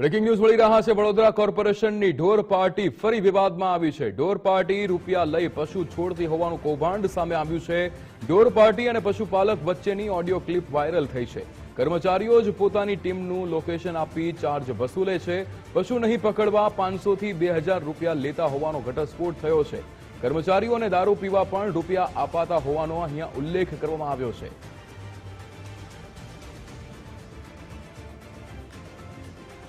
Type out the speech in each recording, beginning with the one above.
Breaking news મળી રહ્યા છે. વડોદરા કોર્પોરેશનની ઢોર પાર્ટી ફરી વિવાદમાં આવી છે. ઢોર પાર્ટી રૂપિયા લઈ પશુ છોડતી હોવાનું કૌભાંડ સામે આવ્યું છે. ઢોર પાર્ટી અને પશુપાલક વચ્ચેની ઓડિયો ક્લિપ વાયરલ થઈ છે. કર્મચારીઓ જ પોતાની ટીમનું લોકેશન આપી ચાર્જ વસૂલે છે. પશુ નહીં પકડવા પાંચસો થી બે હજાર રૂપિયા લેતા હોવાનો ઘટસ્ફોટ થયો છે. કર્મચારીઓને દારૂ પીવા પણ રૂપિયા અપાતા હોવાનો અહીંયા ઉલ્લેખ કરવામાં આવ્યો છે.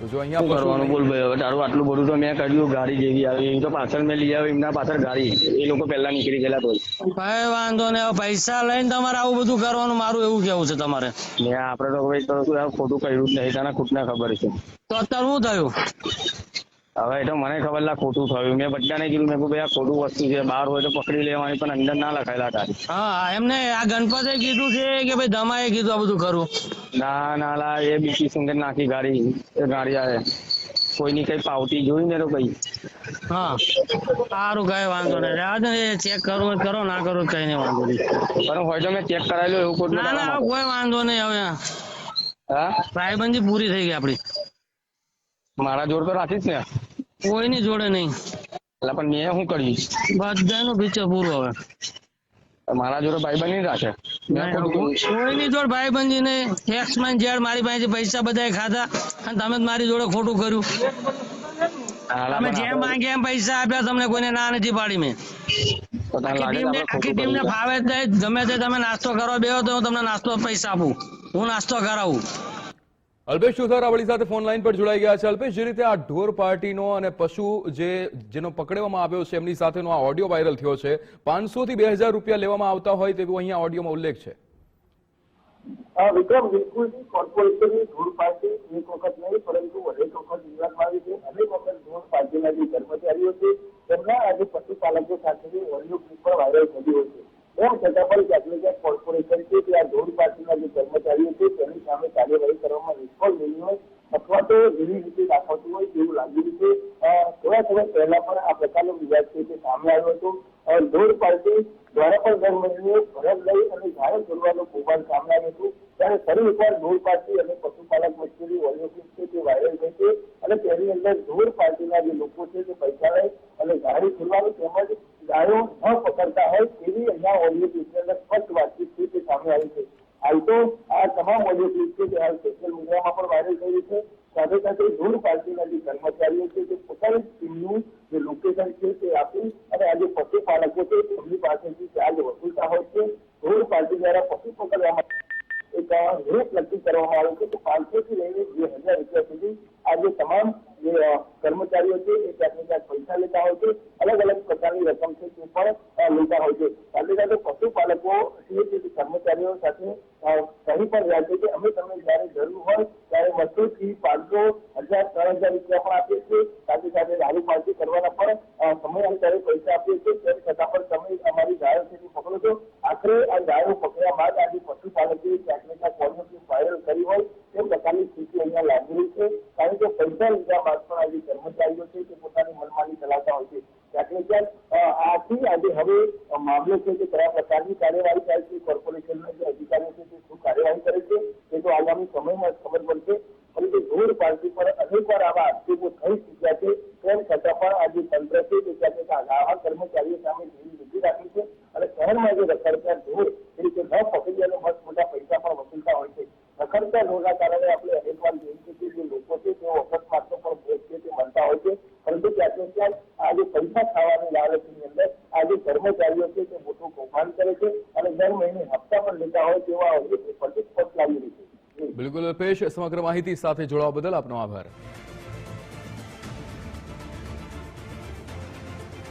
તો જો અહીંયા કરવાનું બોલ ભાઈ હવે તારું આટલું બધું તો મેં કર્યું ગાડી જેવી આવી એમ તો પાછળ મેં લઈ આવ્યો એમના પાછળ ગાડી. એ લોકો પહેલા નીકળી ગયેલા તો કઈ વાંધો ને પૈસા લઈને તમારે આવું બધું કરવાનું મારું એવું કેવું છે તમારે. ને આપણે તો ભાઈ તો ખોટું કર્યું જ નહીં તને ના ખબર છે. તો અત્યારે શું થયું? હવે એ તો મને ખબર લા ખોટું થયું. મેં બધાને કીધું મેં ભાઈ આ ખોટું વસ્તુ છે બહાર હોય તો પકડી લેવાની પણ અંદર ના લખાયેલા તારી હા એમને આ ગણપતે કીધું છે કે ભાઈ ધમાએ કીધું આ બધું કરું ના ના લા એ બીજી સુંદર નાખી ગાડી એ ગાડી આવે કોઈની કઈ પાવતી જોઈ ને તો કઈ. હા સારું કઈ વાંધો નહીં. આ ચેક કરવું કરો ના કરો કઈ નહીં વાંધો નહીં. પણ હોય તો મેં ચેક કરાયેલું એવું ના ના કોઈ વાંધો નહીં હવે. હા? ભાઈબંધી પૂરી થઈ ગઈ આપડી મારા જોડ તો રાખીશ ને. કોઈની જોડે નહીં. એટલે પણ મેં શું કર્યું? બધાનું પિક્ચર પૂરું હવે. મારા જોડે ભાઈ બની રાખે. કોઈની જોડે ભાઈબંધી નહીં એક્સમાં ઝેડ મારી પાસે પૈસા બધા ખાધા અને તમે જ મારી જોડે ખોટું કર્યું. તમે જેમ માંગે એમ પૈસા આપ્યા તમને કોઈને ના નથી પાડી મેં. આખી? ફાવે ગમે તે તમે નાસ્તો કરવા બેહો તો હું તમને નાસ્તો પૈસા આપું. હું નાસ્તો કરાવું. અલ્પેશ સુથાર આપણી સાથે ફોન લાઈન પર જોડાઈ ગયા છે. અલ્પેશ, જે રીતે આ ઢોર પાર્ટીનો અને પશુ જે, જેનો પકડવામાં આવ્યો છે, એમની સાથેનો આ ઓડિયો વાયરલ થયો છે. પાંચસો થી બે હજાર રૂપિયા લેવામાં આવતા હોય તેવું અહીંયા ઓડિયોમાં ઉલ્લેખ છે. વિક્રમ બિલકુલથી કોર્પોરેશનની ધૂળ પાર્ટી એક વખત નહીં, પરંતુ અનેક વખત વિવાદમાં આવી છે. અનેક વખત ધૂળ પાર્ટીના જે કર્મચારીઓ છે તેમના આજે પશુપાલકો સાથેની ઓડિયો ક્લિપ પણ વાયરલ થતી હોય છે તેમ છતાં પણ ક્યાંક ને ક્યાંક કોર્પોરેશન છે કે આ ધૂળ પાર્ટીના જે કર્મચારીઓ છે તેની સામે કાર્યવાહી કરવામાં નિષ્ફળ ગઈ હોય અથવા તો એવી રીતે દાખવતું હોય તેવું લાગી રહ્યું છે અ, થોડા પહેલા પણ આ પ્રકારનો વિવાદ છે તે સામે આવ્યો હતો. ધોળ પાર્ટી દ્વારા પણ મહિને ફરજ લઈ અને જાહેર કરવાનું કૌભાંડ સામે આવ્યું હતું. ત્યારે ફરી એકવાર ધોળ પાર્ટી અને પશુપાલક વચ્ચેની ઓડિયો ક્લિપ છે તે વાયરલ થઈ છે અને તેની અંદર ધોળ પાર્ટીના જે લોકો છે તે પૈસા લઈ અને ગાડી ખોલવાનું તેમજ ગાયો ન પકડતા હોય તેવી અહીંયા ઓડિયો ક્લિપની અંદર સ્પષ્ટ વાતચીત છે તે સામે આવી છે હાલ તો આ તમામ ઓડિયો ક્લિપ છે તે હાલ સોશિયલ મીડિયામાં પણ વાયરલ થઈ રહી છે સાથે સાથે ધૂળ પાર્ટીના જે કર્મચારીઓ છે તે પોતાની ટીમનું જે લોકેશન છે તે આપી અને આજે પશુપાલકો છે તેમની પાસેથી ચાર્જ વસૂલતા હોય છે ધૂળ પાર્ટી દ્વારા પશુ પકડવા માટે એક રેટ નક્કી કરવામાં આવ્યો છે કે પાંચસો થી લઈને બે હજાર રૂપિયા સુધી આ જે તમામ જે અ, કર્મચારીઓ છે એ ક્યાંક ને ક્યાંક પૈસા લેતા હોય છે અલગ અલગ પ્રકારની રકમ છે તે પણ અ, લેતા હોય છે સાથે સાથે પશુપાલકો છે તે કર્મચારીઓ સાથે અ, કહી પણ રહ્યા છે કે અમે તમને જયારે જરૂર હોય ત્યારે બસો થી પાંચસો હજાર, ત્રણ હજાર રૂપિયા પણ આપીએ છીએ. સાથે સાથે દારૂ પાર્ટી કરવાના પણ સમય અંતરે પૈસા આપીએ છીએ. તેમ છતાં પણ તમે અમારી ગાયો છે પકડો છો. આખરે આ ગાયો પકડ્યા બાદ આજે પશુપાલકે ક્યાંક ને ક્યાંક પોલિસી વાયરલ કરી હોય તે પ્રકારની સ્થિતિ અહીંયા લાગી રહી છે. કારણ કે પૈસા લીધા બાદ પણ આજે કર્મચારીઓ છે તે પોતાની મનમાની ચલાવતા હોય છે. ક્યાંક ને ક્યાંક આથી આજે હવે મામલો છે કે કયા પ્રકારની કાર્યવાહી થાય છે, કોર્પોરેશનના જે અધિકારીઓ છે તે શું કાર્યવાહી કરે છે તે તો આગામી સમયમાં ખબર પડશે. પરંતુ ધૂળ પાર્ટી પર અનેકવાર આવા આક્ષેપો થઈ ચૂક્યા છે. તેમ છતાં પણ આજે તંત્ર છે તે ક્યાંક આવા કર્મચારીઓ સામે ધીરી વૃદ્ધિ રાખી છે અને શહેરમાં જે રખડતા ધૂળ એ રીતે ન પકડી અને મસ્ત મોટા પૈસા પણ વસૂલતા હોય છે. રખડતા ધૂળના કારણે આપણે અનેકવાર જોઈએ છીએ કે જે લોકો છે તેઓ અકસ્માતનો પણ ભોગ છે તે મળતા હોય છે પરંતુ ક્યાંક ને ક્યાંક આ જે પૈસા ખાવાની લાલચની અંદર આજે કર્મચારીઓ છે તે મોટું કૌભાંડ કરે છે અને દર મહિને હપ્તા પણ લેતા હોય તેવા સ્પષ્ટ લાગી રહી છે. બિલકુલ અલ્પેશ, સમગ્ર માહિતી સાથે જોડાવા બદલ આપનો આભાર.